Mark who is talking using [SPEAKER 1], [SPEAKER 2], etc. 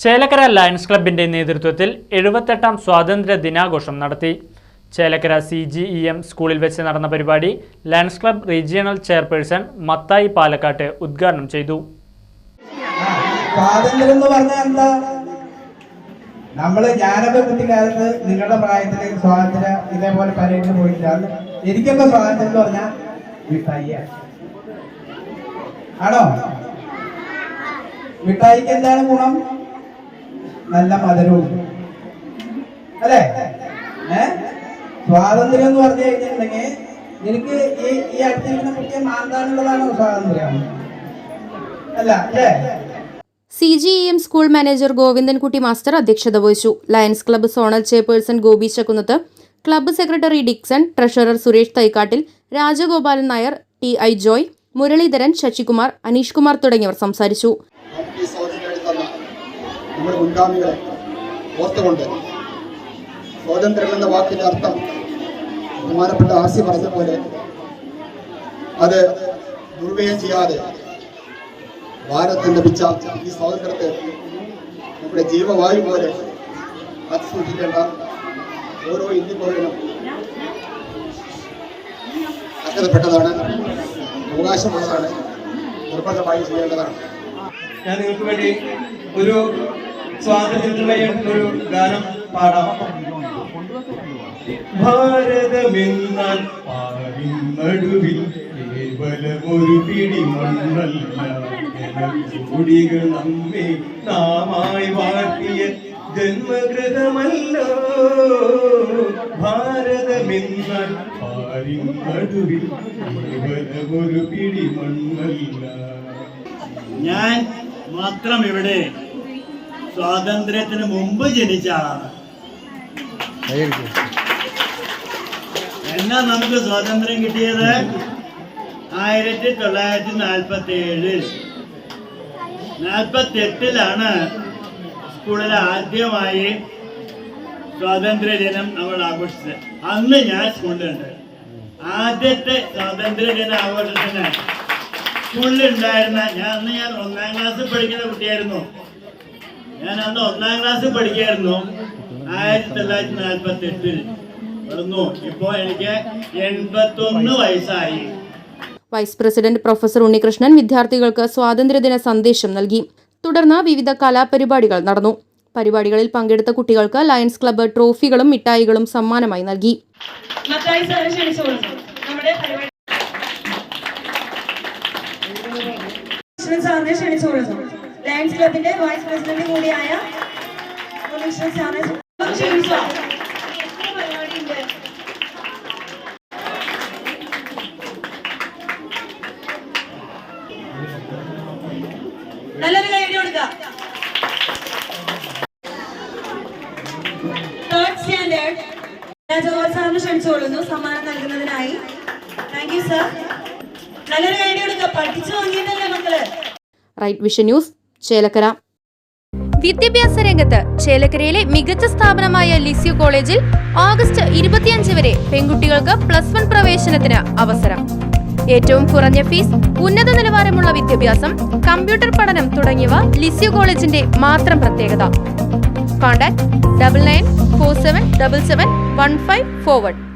[SPEAKER 1] Chelakkara lions ക്ലബിന്റെ നേതൃത്വത്തിൽ എഴുപത്തെട്ടാം സ്വാതന്ത്ര്യ ദിനാഘോഷം നടത്തി. Chelakkara C G E M സ്കൂളിൽ വെച്ച് നടന്ന പരിപാടി Lions Club regional chairperson Mathai Palakkatt ഉദ്ഘാടനം ചെയ്തു.
[SPEAKER 2] സ്വാതന്ത്ര്യം എന്ന് പറഞ്ഞാൽ എന്താ? നമ്മൾ ഞാനൊക്കെ കുട്ടിക്കാലത്ത് നിങ്ങളുടെ പ്രായത്തിലേക്ക് സ്വാതന്ത്ര്യ ഇതേപോലെ പരേഡിന് പോയിട്ടില്ല എനിക്കൊക്കെ സ്വാതന്ത്ര്യം എന്ന് പറഞ്ഞാൽ മിഠായി. ആണോ? മിഠായിക്ക് എന്താണ് ഗുണം? നല്ല മധുരവും. അല്ലേ? ഏ? സ്വാതന്ത്ര്യം എന്ന് പറഞ്ഞു കഴിഞ്ഞിട്ടുണ്ടെങ്കിൽ എനിക്ക് ഈ ഈ അടുത്തിരിക്കുന്ന കുട്ടിയെ മാന്താനുള്ളതാണോ സ്വാതന്ത്ര്യം? അല്ല അല്ലേ?
[SPEAKER 3] C G E M school manager Govindankutty master അധ്യക്ഷത വഹിച്ചു. Lions Club zonal chairperson Gopi Chakkunnath club secretary Dixon treasurer Suresh Thaikkattil Rajagopalan Nair T I Joy Muraleedharan Sasikumar Aneesh Kumar തുടങ്ങിയവർ സംസാരിച്ചു.
[SPEAKER 4] എന്ന വാക്കിന്റെ അർത്ഥം ബഹുമാനപ്പെട്ട ആസി പറഞ്ഞ പോലെ അത് ദുർവ്യയം ചെയ്യാതെ ഭാരതത്തിന് ലഭിച്ച ഈ സ്വാതന്ത്ര്യത്തെ നമ്മുടെ ജീവവായു പോലെ കാത്തുസൂക്ഷിക്കേണ്ട ഓരോ ഇന്ത്യൻ പൗരനും അർഹതപ്പെട്ടതാണ് അവകാശമുള്ളതാണ് നിർബന്ധമായി ചെയ്യേണ്ടതാണ്.
[SPEAKER 5] ഞാൻ നിങ്ങൾക്ക് വേണ്ടി ഒരു സ്വാതന്ത്ര്യത്തിനുള്ള ഒരു ഗാനം പാടാം. ഭാരതമെന്നാൽ പാടി നടുവിൽ കേവലമൊരു പിടി മണ്ണല്ല ജനകൂടികൾ നമ്മെ നാമായി വാട്ടിയ ജന്മകൃതമല്ലോ.
[SPEAKER 6] ഞാൻ മാത്രം ഇവിടെ സ്വാതന്ത്ര്യത്തിന് മുമ്പ് ജനിച്ച ആളാണ്. എന്നാ നമുക്ക് സ്വാതന്ത്ര്യം കിട്ടിയത്? ആയിരത്തി തൊള്ളായിരത്തി നാൽപ്പത്തി ഏഴിൽ. നാൽപ്പത്തി എട്ടിലാണ് സ്കൂളിൽ ആദ്യമായി സ്വാതന്ത്ര്യ ദിനം നമ്മൾ ആഘോഷിച്ചത്. അന്ന് ഞാൻ സ്കൂളിലുണ്ട്. ആദ്യത്തെ സ്വാതന്ത്ര്യ ദിന ആഘോഷത്തിന് സ്കൂളിൽ ഉണ്ടായിരുന്ന ഞാൻ അന്ന് ഞാൻ ഒന്നാം ക്ലാസ് പഠിക്കുന്ന കുട്ടിയായിരുന്നു. ഞാൻ അന്ന് ഒന്നാം ക്ലാസ് പഠിക്കായിരുന്നു ആയിരത്തി തൊള്ളായിരത്തി നാൽപ്പത്തി എട്ടിൽ എനിക്ക് എൺപത്തൊന്ന് വയസ്സായി.
[SPEAKER 3] വൈസ് പ്രസിഡന്റ് പ്രൊഫസർ ഉണ്ണികൃഷ്ണൻ വിദ്യാർത്ഥികൾക്ക് സ്വാതന്ത്ര്യദിന സന്ദേശം നൽകി. തുടർന്ന് വിവിധ കലാപരിപാടികൾ നടന്നു. പരിപാടികളിൽ പങ്കെടുത്ത കുട്ടികൾക്ക് ലയൺസ് ക്ലബ്ബ് ട്രോഫികളും മിഠായികളും സമ്മാനമായി നൽകി.
[SPEAKER 7] സാറിനെ ക്ലബിന്റെ വൈസ് പ്രസിഡന്റ് കൂടിയായ തേർഡ് സ്റ്റാൻഡേർഡ് രാജഗോപാൽ സാറിന് ക്ഷണിച്ചുകൊള്ളുന്നു. സമ്മാനം നൽകുന്നതിനായി. താങ്ക് യു സർ നല്ലൊരു ഐഡിയ കൊടുക്കാം പഠിച്ചു വാങ്ങിയതല്ലേ മക്കൾ?
[SPEAKER 3] Right Vision News Chelakkara. വിദ്യാഭ്യാസ രംഗത്ത് ചേലക്കരയിലെ മികച്ച സ്ഥാപനമായ ലിസ്യു കോളേജിൽ ഓഗസ്റ്റ് ഇരുപത്തിയഞ്ച് വരെ പെൺകുട്ടികൾക്ക് പ്ലസ് വൺ പ്രവേശനത്തിന് അവസരം. ഏറ്റവും കുറഞ്ഞ ഫീസ് ഉന്നത നിലവാരമുള്ള വിദ്യാഭ്യാസം കമ്പ്യൂട്ടർ പഠനം തുടങ്ങിയവ ലിസ്യു കോളേജിന്റെ മാത്രം പ്രത്യേകത. Contact double nine four seven double seven one five forward